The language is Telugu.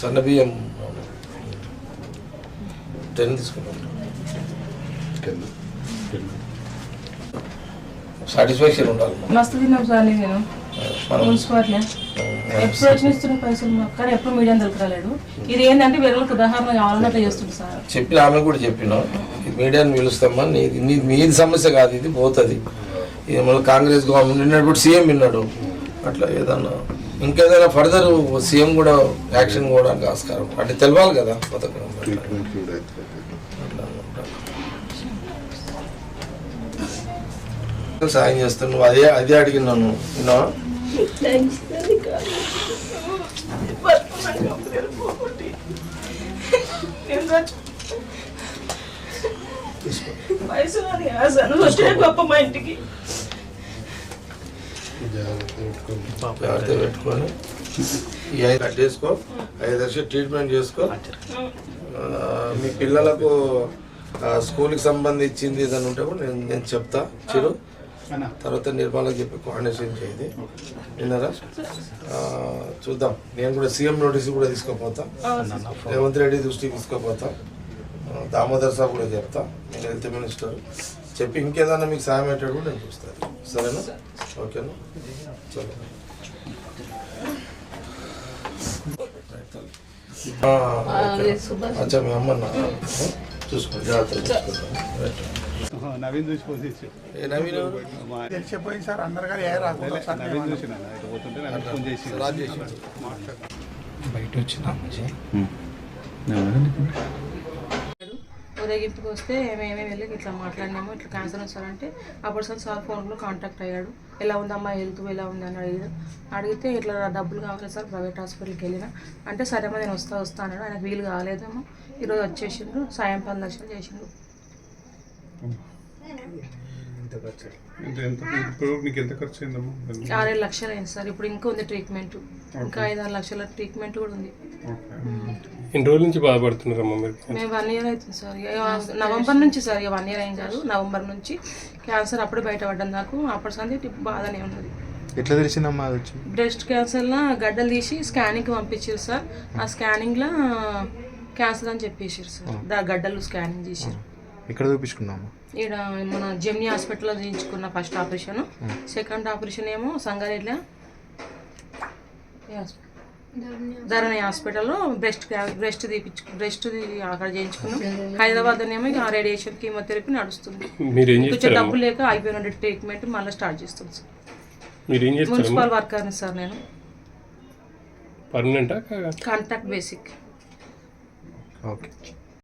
సన్న బియ్యం. టెన్ తీసుకుంటాం. సాటిస్ఫాక్షన్ ఉండాలి మస్తు తిన్నాం సార్ నేను. మనం మున్సిపాలిటీ ఎప్పుడు వచ్చిన ఇస్తున్న పైసలు మాకు కానీ ఎప్పుడు మీడియా దొరకరాలేదు. ఇది ఏంటంటే వేరేలకు ఉదాహరణ కావాలని అట్లా చేస్తుంది సార్. చెప్పిన ఆమె కూడా చెప్పినాం. ఇది మీడియాని పిలుస్తామా నీది నీ మీది సమస్య కాదు ఇది పోతుంది. ఇది మన కాంగ్రెస్ గవర్నమెంట్ నిన్నప్పుడు సీఎం విన్నాడు. అట్లా ఏదన్నా ఇంకేదైనా ఫర్దర్ సీఎం కూడా యాక్షన్ కూడా ఆస్కారం. అంటే తెలవాలి కదా పథకం. సాయం చేస్తాను. నువ్వు అదే అదే అడిగినాను విన్నావా? వచ్చే గొప్ప మా ఇంటికి. జాగ్రత్త పెట్టుకొని ఈ ఐదు కట్టేసుకో ఐదు లక్షలు ట్రీట్మెంట్ చేసుకో మీ పిల్లలకు స్కూల్కి సంబంధించింది ఏదైనా ఉంటే కూడా నేను నేను చెప్తా. చిరు. తర్వాత నిర్మలకు చెప్పి కోఆర్డినేషన్ చేయింది విన్నారా? చూద్దాం. నేను కూడా సీఎం నోటీస్ కూడా తీసుకోపోతా. రేవంత్ రెడ్డి దృష్టికి తీసుకోపోతా. దామోదర్ సాబ్ కూడా చెప్తా. నేను హెల్త్ మినిస్టర్. చెప్పి ఇంకేదన్నా మీకు సాయం అయ్యేటట్టు కూడా నేను చూస్తాను. సరేనా? ఓకేనా ఓకే. అచ్చా మీ అమ్మ చూసుకో జాగ్రత్త నవీన్ చూసి పోసేసి ఏ నవీన్? తెలిసిపోయింది సార్ అందరు కానీ ఏ రాకుండా సార్ నవీన్ చూసిన ఫోన్ చేసి. బయట వచ్చిన ఊరేగింపుకి వస్తే మేమే వెళ్ళి ఇట్లా మాట్లాడినాము ఇట్లా క్యాన్సర్ వస్తారంటే అప్పుడు సార్ సార్ ఫోన్లో కాంటాక్ట్ అయ్యాడు. ఎలా ఉందమ్మా హెల్త్ ఎలా ఉంది? అని అడిగాడు అడిగితే ఇట్లా డబ్బులు కావాలి సార్ ప్రైవేట్ హాస్పిటల్కి వెళ్ళిన. అంటే సరేమ్మా నేను వస్తా వస్తా అన్నాడు. ఆయనకు వీలు కాలేదేమో. ఈరోజు వచ్చేసిండు సాయం పది లక్షలు చేసిండు ఆరేడు లక్షలు అయింది సార్. ఇప్పుడు ఇంకా ఉంది ట్రీట్మెంట్ ఇంకా ఐదు ఆరు లక్షల ట్రీట్మెంట్ కూడా ఉంది. ఎన్ని రోజుల నుంచి బాధపడుతున్నారమ్మా మీరు మేము వన్ ఇయర్ అవుతుంది సార్. ఇక నవంబర్ నుంచి సార్ ఇక వన్ ఇయర్ అయింది కాదు. నవంబర్ నుంచి క్యాన్సర్ అప్పుడే బయటపడ్డాను నాకు. అప్పటి సంది బాధనే ఉన్నది. ఎట్లా తెలిసిందమ్మా అది వచ్చి? బ్రెస్ట్ క్యాన్సర్లో గడ్డలు తీసి స్కానింగ్కి పంపించారు సార్. ఆ స్కానింగ్లో క్యాన్సర్ అని చెప్పేసారు సార్. దా గడ్డలు స్కానింగ్ చేసారు ఎక్కడ చూపించుకున్నాము ఈడ మన జెమ్ని హాస్పిటల్లో చేయించుకున్న ఫస్ట్ ఆపరేషన్. సెకండ్ ఆపరేషన్ ఏమో సంగారెడ్ల హాస్పిటల్? ధరణి హాస్పిటల్లో బ్రెస్ట్ బ్రెస్ట్ తీపించు బ్రెస్ట్ అక్కడ చేయించుకున్నాం. హైదరాబాద్ ఏమో ఇక రేడియేషన్ కీమోథెరపీ నడుస్తుంది. మీరు ఏం కొంచెం డబ్బు లేక అయిపోయిన ట్రీట్మెంట్ మళ్ళీ స్టార్ట్ చేస్తుంది సార్. మీరు ఏం చేస్తారమ్మా మున్సిపల్ వర్కర్ని సార్ నేను. పర్మనెంటా కాంటాక్ట్ బేసిక్. ఓకే.